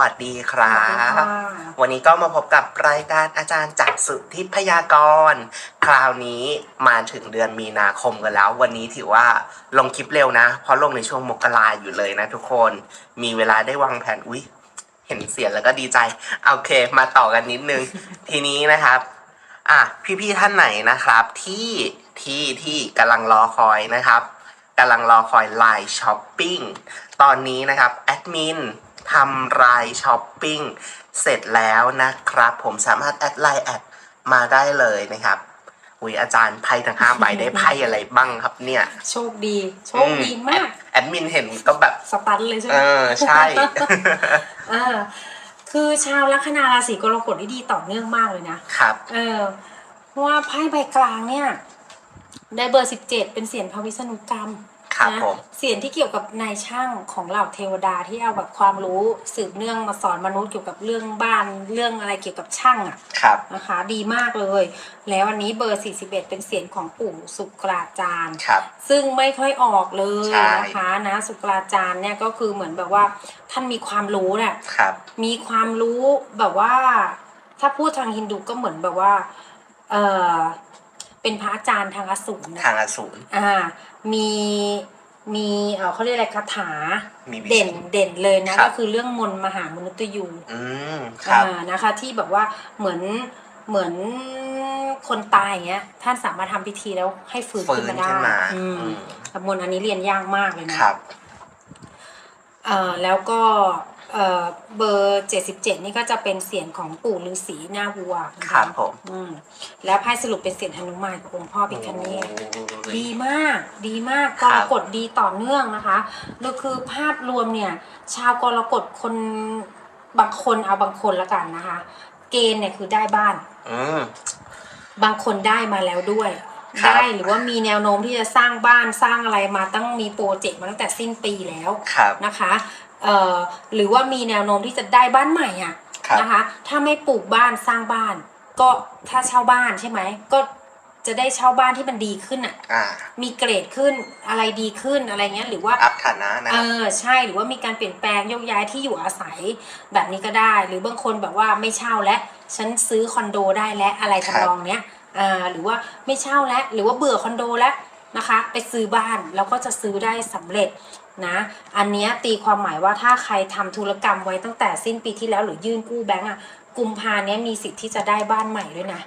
วัสดีครับ วันนี้ก็มาพบกับรายการอาจารย์จักรสุทธิพยากร คราวนี้มาถึงเดือนมีนาคมกันแล้ว วันนี้ถือว่าลงคลิปเร็วนะ เพราะลงในช่วงมกราอยู่เลยนะทุกคน มีเวลาได้วางแผน อุ๊ย เห็นเสียงแล้วก็ดีใจ โอเค มาต่อกันนิดนึง ทีนี้นะครับ อะ พี่ๆท่านไหนนะครับ ที่ที่ที่กำลังรอคอยนะครับกำลังรอคอยไลน์ช้อปปิ้ง ตอนนี้นะครับแอดมิน ทำรายช้อปปิ้งเสร็จแล้วนะครับ ผมสามารถแอดไลน์แอดมาได้เลยนะครับอุยอาจารย์ไพ่ทั้งห้าใบได้ไพ่อะไรบ้างครับเนี่ย โชคดี โชคดีมาก แอดมินเห็นก็แบบสตันเลยใช่ไหเอมอใช่เออคือชาวลัคนาราศีกรกฎที่ดีต่อเนื่องมากเลยนะครับ เออเพราะว่าไพ่ใบกลางเนี่ย ได้เบอร์สิบเจ็ดเป็นเสียงพระวิษณุกรรม ครับนะผมเสียงที่เกี่ยวกับนายช่างของเหล่าเทวดาที่เอาแบบความรู้สืบเนื่องมาสอนมนุษย์เกี่ยวกับเรื่องบ้านเรื่องอะไรเกี่ยวกับช่างอะครับนะคะ ดีมากเลย แล้ววันนี้เบอร์ 41 เป็นเสียงของปู่สุกราจารย์ ครับ ซึ่งไม่ค่อยออกเลยใช่ นะคะนะสุกราจารย์เนี่ยก็คือเหมือนแบบว่าท่านมีความรู้เนี่ยครับ มีความรู้แบบว่า ถ้าพูดทางฮินดูก็เหมือนแบบว่า เออ เป็นพระอาจารย์ทางอสูรนะทางอสูรอ่า มีมีเออเขาเรียกอะไรคาถามีวิชาเด่นเด่นเลยนะ ครับ ก็คือเรื่องมนต์มหามนุษย์ยูอืมครับ อ่านะคะ ที่แบบว่าเหมือนเหมือนคนตายอย่างเงี้ย ท่านสามารถทำพิธีแล้วให้ฟื้นฟื้ขึ้นนมาได้ขึ้นมาอืมอืมแต่มนต์อันนี้เรียนยากมากเลยนะ ครับ เอ่อแล้วก็ เอ่อเบอร์เจ็ดสิบเจ็ดนี่ก็จะเป็นเสียงของปู่ฤาษีหน้าวัวนะะครับผม อืมแล้วไพ่สรุปเป็นเสียงหนุมานกับองค์พ่อพิคเนตดีมาก ดีมากคกรับรกฎดีต่อเนื่องนะคะแล้วคือภาพรวมเนี่ย ชาวกรกฎคนบางคนเอาบางคนละกันนะคะ เกณฑ์เนี่ยคือได้บ้าน อืม บางคนได้มาแล้วด้วย ครับ ได้หรือว่ามีแนวโน้มที่จะสร้างบ้านสร้างอะไรมาตั้งมีโปรเจกต์มาตั้งแต่สิ้นปีแล้วครับ นะคะ เอ่อหรือว่ามีแนวโน้มที่จะได้บ้านใหม่อะครับ นะคะ ถ้าไม่ปลูกบ้านสร้างบ้าน ก็ถ้าเช่าบ้านใช่ไหมก็จะได้เช่าบ้านที่มันดีขึ้นอะ อ่า มีเกรดขึ้นอะไรดีขึ้นอะไรเงี้ยหรือว่า อัพฐานะนะเออใช่หรือว่ามีการเปลี่ยนแปลงโยกย้ายที่อยู่อาศัยแบบนี้ก็ได้ หรือบางคนแบบว่าไม่เช่าแล้วฉันซื้อคอนโดได้แล้วอะไรครับ ทำนองเนี้ยอ่าหรือว่าไม่เช่าแล้วหรือว่าเบื่อคอนโดแล้ว นะคะ ไปซื้อบ้านแล้วก็จะซื้อได้สำเร็จนะ อันเนี้ยตีความหมายว่าถ้าใครทำธุรกรรมไว้ตั้งแต่สิ้นปีที่แล้วหรือยื่นกู้แบงก์อะกุมภาเนี้ยมีสิทธิ์ที่จะได้บ้านใหม่ด้วยนะ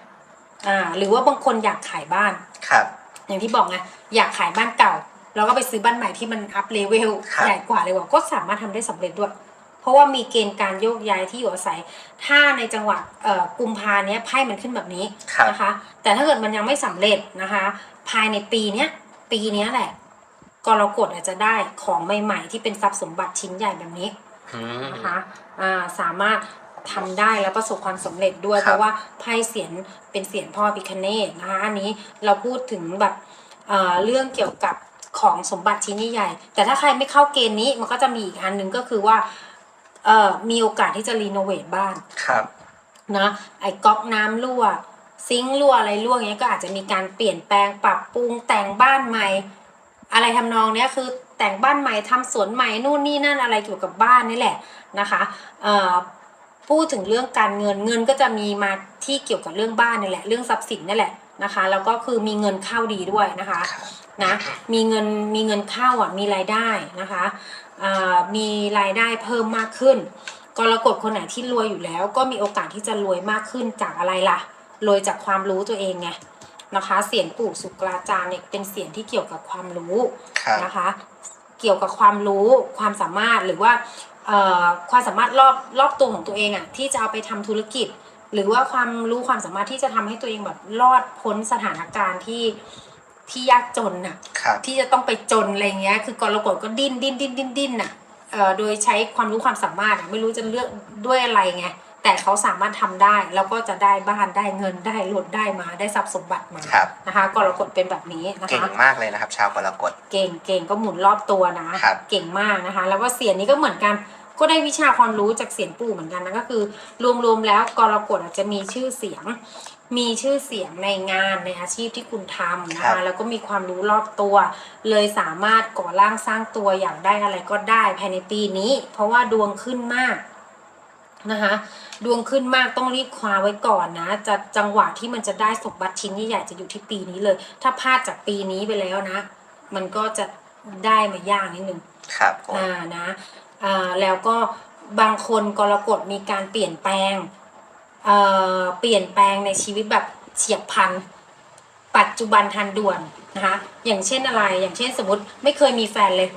อ่าหรือว่าบางคนอยากขายบ้านครับ อย่างที่บอกไงอยากขายบ้านเก่าแล้วก็ไปซื้อบ้านใหม่ที่มันอัพเลเวลครับใหญ่กว่าเลยว่าก็สามารถทำได้สำเร็จด้วย เพราะว่ามีเกณฑ์การโยกย้ายที่อยู่อาศัย ถ้าในจังหวะเอ่อกุมภาเนี้ยไพ่มันขึ้นแบบนี้ครับนะคะ แต่ถ้าเกิดมันยังไม่สำเร็จนะคะ ภายในปีเนี้ยปีเนี้ยแหละกรกฎอาจจะได้ของใหม่ ๆ ที่เป็นทรัพย์สมบัติชิ้นใหญ่แบบนี้อืมนะคะอ่าสามารถทำได้แล้วประสบความสำเร็จด้วยครับเพราะว่าไพ่เสียนเป็นเสียนพ่อพิคเนตนะคะอันนี้เราพูดถึงแบบเอ่อเรื่องเกี่ยวกับของสมบัติชิ้นใหญ่ๆแต่ถ้าใครไม่เข้าเกณฑ์นี้มันก็จะมีอีกอันหนึ่งก็คือว่าเอ่อมีโอกาสที่จะรีโนเวทบ้านครับนะไอ้ก๊อกน้ำรั่ว ซิงค์รั่วอะไรรั่วอย่างเงี้ยก็อาจจะมีการเปลี่ยนแปลงปรับปรุงแต่งบ้านใหม่ อะไรทำนองเนี้ยคือแต่งบ้านใหม่ทำสวนใหม่นู่นนี่นั่นอะไรเกี่ยวกับบ้านนี่แหละนะคะเอ่อพูดถึงเรื่องการเงินเงินก็จะมีมาที่เกี่ยวกับเรื่องบ้านนี่แหละ เรื่องทรัพย์สินนี่แหละนะคะแล้วก็คือมีเงินเข้าดีด้วยนะคะนะมีเงินมีเงินเข้าอะมีรายได้นะคะอ่ามีรายได้เพิ่มมากขึ้นกรกฎคนไหนที่รวยอยู่แล้ว ก็มีโอกาสที่จะรวยมากขึ้นจากอะไรล่ะ รวยจากความรู้ตัวเองไงนะคะ เสียงปู่สุกราจารย์เนี่ยเป็นเสียงที่เกี่ยวกับความรู้ครับนะคะ เกี่ยวกับความรู้ความสามารถหรือว่าเอ่อความสามารถรอบรอบตัวของตัวเองอะที่จะเอาไปทำธุรกิจ หรือว่าความรู้ความสามารถที่จะทำให้ตัวเองแบบรอดพ้นสถานการณ์ที่ที่ยากจนน่ะครับที่จะต้องไปจนอะไรเงี้ยคือกรกฎก็ดิ้นดิ้นดิ้นดิ้นดิ้นน่ะเอ่อโดยใช้ความรู้ความสามารถอะไม่รู้จะเลือกด้วยอะไรไง แต่เขาสามารถทำได้แล้วก็จะได้บ้านได้เงินได้รถได้มาได้ทรัพย์สมบัติมาครับนะคะกรกฎเป็นแบบนี้นะเก่งคะมากเลยนะครับ ชาวกรกฎเก่งเก่งก็หมุนรอบตัวนะครับเก่งมากนะคะ แล้วก็เสียงนี้ก็เหมือนกันก็ได้วิชาความรู้จากเสียงปู่เหมือนกันนะก็คือ รวมๆแล้วกรกฎอาจจะมีชื่อเสียง มีชื่อเสียงในงานในอาชีพที่คุณทำนะครัคะบแล้วก็มีความรู้รอบตัว เลยสามารถก่อร่างสร้างตัวอยากได้อะไรก็ได้ภายในปีนี้ เพราะว่าดวงขึ้นมาก นะคะดวงขึ้นมากต้องรีบคว้าไว้ก่อนนะ จะจังหวะที่มันจะได้สมบัติชิ้นใหญ่ๆจะอยู่ที่ปีนี้เลย ถ้าพลาดจากปีนี้ไปแล้วนะ มันก็จะได้มายากนิดนึงครับผมอ่านะอ่าแล้วก็บางคนกรกฎมีการเปลี่ยนแปลงเอ่อเปลี่ยนแปลงในชีวิตแบบเฉียบพลัน ปัจจุบันทันด่วนนะคะอย่างเช่นอะไรอย่างเช่นสมมติไม่เคยมีแฟนเลย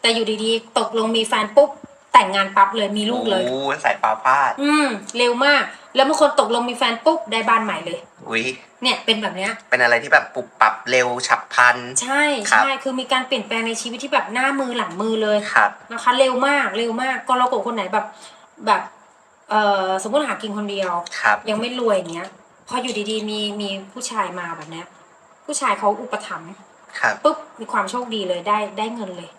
แต่อยู่ดีๆ ตกลงมีแฟนปุ๊บ แต่งงานปั๊บเลยมีลูกเลย โอ้สายฟ้าพาด อืม เร็วมาก แล้วบางคนตกลงมีแฟนปุ๊บได้บ้านใหม่เลย อุ้ยเนี่ยเป็นแบบเนี้ย เป็นอะไรที่แบบปรับปรับเร็วฉับพลัน ใช่ครับ ใช่คือมีการเปลี่ยนแปลงในชีวิตที่แบบหน้ามือหลังมือเลยครับ นะคะ เร็วมากเร็วมากกรกฎคนไหนแบบแบบเอ่อสมมติหากินคนเดียว ครับ ยังไม่รวยอย่างเงี้ย พออยู่ดีๆ มีมีผู้ชายมาแบบเนี้ย ผู้ชายเขาอุปถัมภ์ครับ ปุ๊บมีความโชคดีเลยได้ได้เงินเลย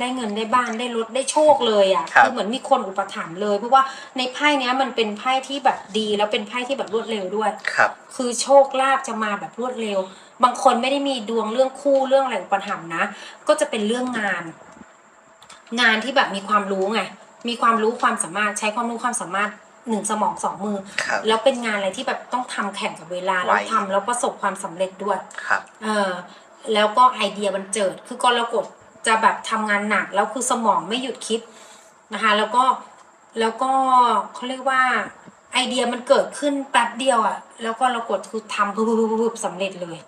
ได้เงินได้บ้านได้รถได้โชคเลยอะ่ะครับเหมือนมีคนอุปถัมภ์เลย เพราะว่าในไพ่เนี้ยมันเป็นไพ่ที่แบบดี แล้วเป็นไพ่ที่แบบรวดเร็วด้วย ครับ คือโชคลาภจะมาแบบรวดเร็ว บางคนไม่ได้มีดวงเรื่องคู่เรื่องอะไรอุปถัมภ์นะ ก็จะเป็นเรื่องงาน งานที่แบบมีความรู้ไง มีความรู้ความสามารถใช้ความรู้ความสามารถหนึ่งสมองสองมือ ครับ แล้วเป็นงานอะไรที่แบบต้องทำแข่งกับเวลาแล้วไว ทำแล้วประสบความสำเร็จด้วย ครับ เออแล้วก็ไอเดียบันเจิด คือกรกฎ จะแบบทำงานหนักแล้วคือสมองไม่หยุดคิดนะคะ แล้วก็แล้วก็เขาเรียกว่าไอเดียมันเกิดขึ้นแป๊บเดียวอะ่ะ แล้วก็เรากดคือทำปุ๊บปุ๊บปุ๊บปุ๊บสำเร็จเลย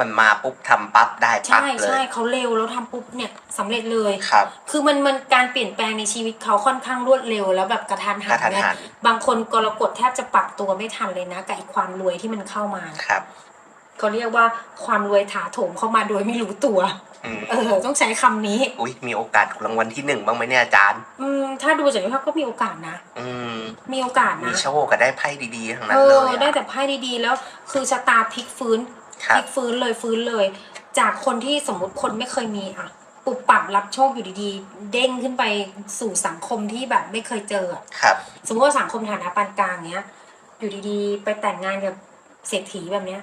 มันมาปุ๊บทำปั๊บได้ปั๊บใช่เลใช่ยเขาเร็วแล้วทำปุ๊บเนี่ยสำเร็จเลยครับ คือมันมันการเปลี่ยนแปลงในชีวิตเขาค่อนข้างรวดเร็วแล้วแบบกระทันหักระทันเนี่ยหันบางคนกรกฎแทบจะปรับตัวไม่ทันเลยนะกับไอ้ความรวยที่มันเข้ามาครับ เขาเรียกว่าความรวยถาโถมเข้ามาโดยไม่รู้ตัว อืมเออ ต้องใช้คำนี้ อุ้ยมีโอกาสถูกรางวัลที่หนึ่งบ้างไหมเนี่ยอาจารย์ อืมถ้าดูจากนี้ภาพก็มีโอกาสนะ อืม มีโอกาสมีนะ โชคก็ได้ไพ่ดีๆ ทั้งนั้เอนเลอยได้อะแต่ไพ่ดีๆ แล้วคือชะตาพลิกฟื้นครัพบลิกฟื้นเลยฟื้นเลย จากคนที่สมมติคนไม่เคยมีอะปุบปับรับโชคอยู่ดีๆ เด้งขึ้นไปสู่สังคมที่แบบไม่เคยเจออะครับ สมมติว่าสังคมฐานะปานกลางเนี้ย อยู่ดีๆ ไปแต่งงานกับเศรษฐีแบบเนี้ย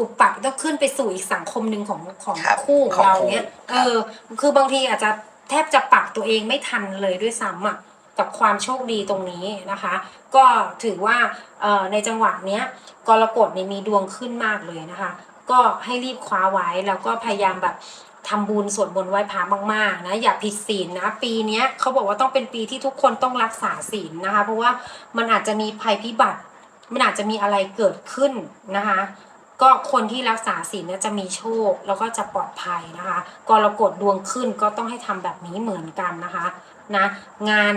ปุบปับต้องขึ้นไปสู่อีกสังคมหนึ่งของของครับคู่ของเราเนี้ยของคู่เออ คือบางทีอาจจะแทบจะปรับตัวเองไม่ทันเลยด้วยซ้ำอะกับความโชคดีตรงนี้นะคะ ก็ถือว่าเอ่อในจังหวะเนี้ยกรกฎเนี่ยมีดวงขึ้นมากเลยนะคะ ก็ให้รีบคว้าไว้แล้วก็พยายามแบบทำบุญสวดมนต์ไหว้พระมากๆนะอย่าผิดศีลนะ ปีเนี้ยเขาบอกว่าต้องเป็นปีที่ทุกคนต้องรักษาศีลนะคะ เพราะว่ามันอาจจะมีภัยพิบัติ มันอาจจะมีอะไรเกิดขึ้นนะคะ ก็คนที่รักษาศีลเนี่ยจะมีโชคแล้วก็จะปลอดภัยนะคะกรกฎดวงขึ้นก็ต้องให้ทำแบบนี้เหมือนกันนะคะนะงาน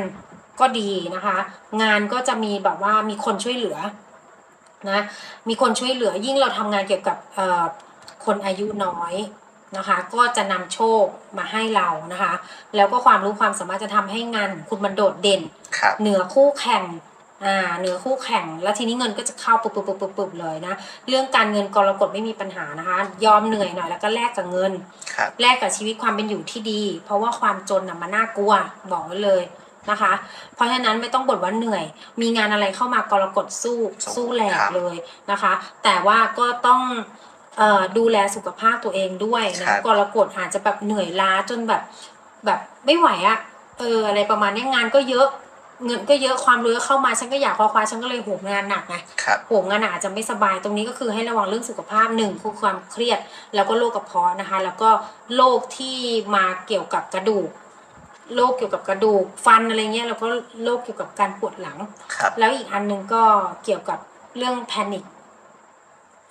ก็ดีนะคะ งานก็จะมีแบบว่ามีคนช่วยเหลือนะมีคนช่วยเหลือยิ่งเราทำงานเกี่ยวกับเอ่อคนอายุน้อยนะคะก็จะนำโชคมาให้เรานะคะ แล้วก็ความรู้ความสามารถจะทำให้งานของคุณมันโดดเด่นครับเหนือคู่แข่ง อ่าเหนือคู่แข่ง แล้วทีนี้เงินก็จะเข้าปุ๊บปุ๊บปุ๊บปุ๊บปุ๊บเลยนะ เรื่องการเงินกรกฎไม่มีปัญหานะคะ ยอมเหนื่อยหน่อยแล้วก็แลกกับเงิน ครับ แลกกับชีวิตความเป็นอยู่ที่ดี เพราะว่าความจนน่ะมันน่ากลัวบอกไว้เลยนะคะ เพราะฉะนั้นไม่ต้องบ่นว่าเหนื่อย มีงานอะไรเข้ามากรกฎสู้สู้สู้แหลครักบเลยนะคะ แต่ว่าก็ต้องเอ่อดูแลสุขภาพตัวเองด้วยครันะบกรกฎอาจจะแบบเหนื่อยล้าจนแบบแบบไม่ไหวอะเอออะไรประมาณนี้งานก็เยอะ เงินก็เยอะความรวยก็เข้ามาฉันก็อยากคว้าคว้าฉันก็เลยโหมงานหนักไงครับ โหมงานหนักอาจจะไม่สบายตรงนี้ก็คือให้ระวังเรื่องสุขภาพหนึ่งคือความเครียด แล้วก็โรคกระเพาะนะคะ แล้วก็โรคที่มาเกี่ยวกับกระดูกโรคเกี่ยวกับกระดูกฟันอะไรเงี้ยแล้วก็โรคเกี่ยวกับการปวดหลัง ครับ แล้วอีกอันหนึ่งก็เกี่ยวกับเรื่องแพนิค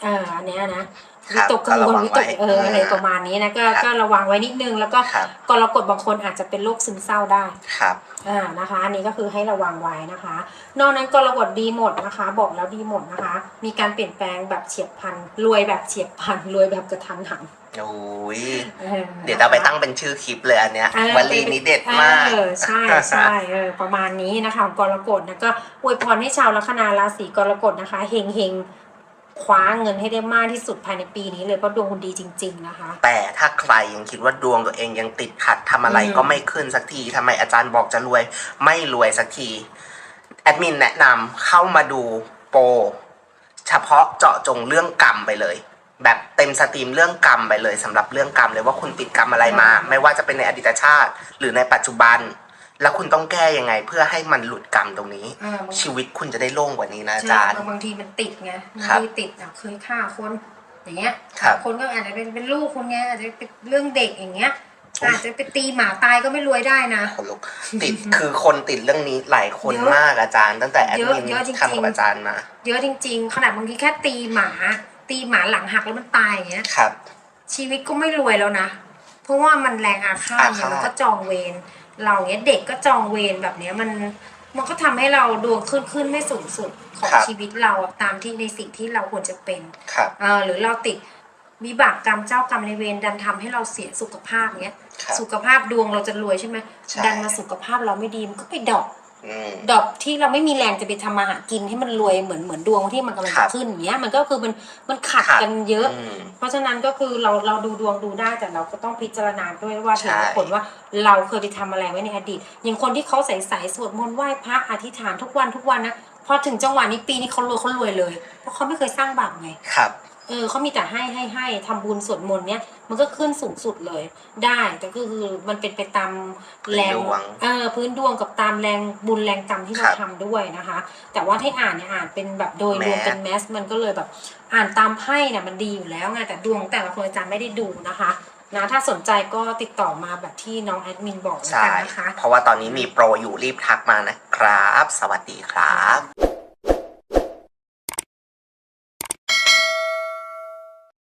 เอ่ออันเนี้ยนะครั วิบตกกังวลก็ระวังวิตกไว้เอออะไรอ่าประมาณนี้นะก็ครับก็ระวังไว้นิดนึง แล้วก็ครับกรกฎบางคนอาจจะเป็นโรคซึมเศร้าได้ครับอ่านะคะอันนี้ก็คือให้ระวังไว้นะคะ นอกนั้นกรกฎดีหมดนะคะ บอกแล้วดีหมดนะคะ มีการเปลี่ยนแปลงแบบเฉียบพลันรวยแบบเฉียบพลันรวยแบบกระทันหันโอ้ยออเดี๋ยวเราไปตั้งเป็นชื่อคลิปเลยอันเนี้ยเออวลีนี้เด็ดมากเออใช่ใช่เออประมาณนี้นะคะกรกฎนะก็อวยพรให้ชาวลัคนาราศีกรกฎนะคะเฮงเฮง คว้าเงินให้ได้มากที่สุดภายในปีนี้เลยเพราะดวงคุณดีจริง ๆ นะคะ แต่ถ้าใครยังคิดว่าดวงตัวเองยังติดขัดทำอะไรอืม ก็ไม่ขึ้นสักทีทำไมอาจารย์บอกจะรวย ไม่รวยสักที แอดมินแนะนำเข้ามาดูโปรเฉพาะเจาะจงเรื่องกรรมไปเลย แบบเต็มสตรีมเรื่องกรรมไปเลยสำหรับเรื่องกรรมเลยว่าคุณติดกรรมอะไรมา ไม่ว่าจะเป็นในอดีตชาติ หรือในปัจจุบัน แล้วคุณต้องแก้ยังไงเพื่อให้มันหลุดกรรมตรงนี้ อ่าบางชีวิตคุณจะได้โล่งกว่านี้นะอาใช่จารย์บางบางทีมันติดไงบางครับทีติดอะเคยฆ่าคนอย่างเงี้ยครับ คนก็อาจจะเป็นเป็นลูกคนไงอาจจะเป็นเรื่องเด็กอย่างเงี้ยอุ๊ยอาจจะไปตีหมาตายก็ไม่รวยได้นะคนลุกติดคือคนติดเรื่องนี้หลายคนเยอะมากอาจารย์ ตั้งแต่แอดเยอะมินเยอะจริงๆ ทำกับอาจารย์มาเยอะจริง ๆ ขนาดบางทีแค่ตีหมา ตีหมาหลังหักแล้วมันตายอย่างเงี้ย ครับ ชีวิตก็ไม่รวยแล้วนะ เพราะว่ามันแรงอาฆาตอาไงฆาต มันก็จองเวร เราเนี้ยเด็กก็จองเวรแบบเนี้ยมันมันก็ทำให้เราดวงขึ้นขึ้นไม่สูงสุดของชีวิตเราอะตามที่ในสิ่งที่เราควรจะเป็นครับเออหรือเราติดวิบากกรรมเจ้ากรรมในายเวรดันทำให้เราเสียสุขภาพเนี้ยครับสุขภาพดวงเราจะรวยใช่ไหมใช่ดันมาสุขภาพเราไม่ดีมันก็ไปดรอปอืม ดรอปที่เราไม่มีแรงจะไปทำมาหากินให้มันรวยเหมือนเหมือนดวงที่มันกำลังครัจะบขึ้นอย่างเงี้ยมันก็คือมันมันขัดขัด กันเยอะ อืม เพราะฉะนั้นก็คือเราเราดูดวงดูได้แต่เราก็ต้องพิจารณาด้วยว่าใช่เหตุผลว่าเราเคยไปทำอะไรไว้ในอดีต อย่างคนที่เขาใส่สายสวดมนต์ไหว้พระอธิษฐานทุกวันทุกวันนะพอถึงจังหวะนี้ปีนี้เขารวยเขารวยเลยเพราะเขาไม่เคยสร้างบาปไง ครับ เออเขามีแต่ให้ให้ให้ทำบุญสวดมนต์เนี้ยมันก็ขึ้นสูงสุดเลย ได้แต่ก็คือมันเป็นไปตามแรงพื้นดวง เออพื้นดวงกับตามแรงบุญแรงกรรมที่เราครับทำด้วยนะคะ แต่ว่าที่อ่านเนี่ยอ่านเป็นแบบโดยรวมแมส เป็นแมสมันก็เลยแบบอ่านตามไพ่เนี่ยมันดีอยู่แล้วไงแต่ดวงแต่ละคนอาจารย์ไม่ได้ดูนะคะนะถ้าสนใจก็ติดต่อมาแบบที่น้องแอดมินบอกแล้วใช่ กันนะคะ เพราะว่าตอนนี้มีโปรอยู่รีบทักมานะครับ สวัสดีครับ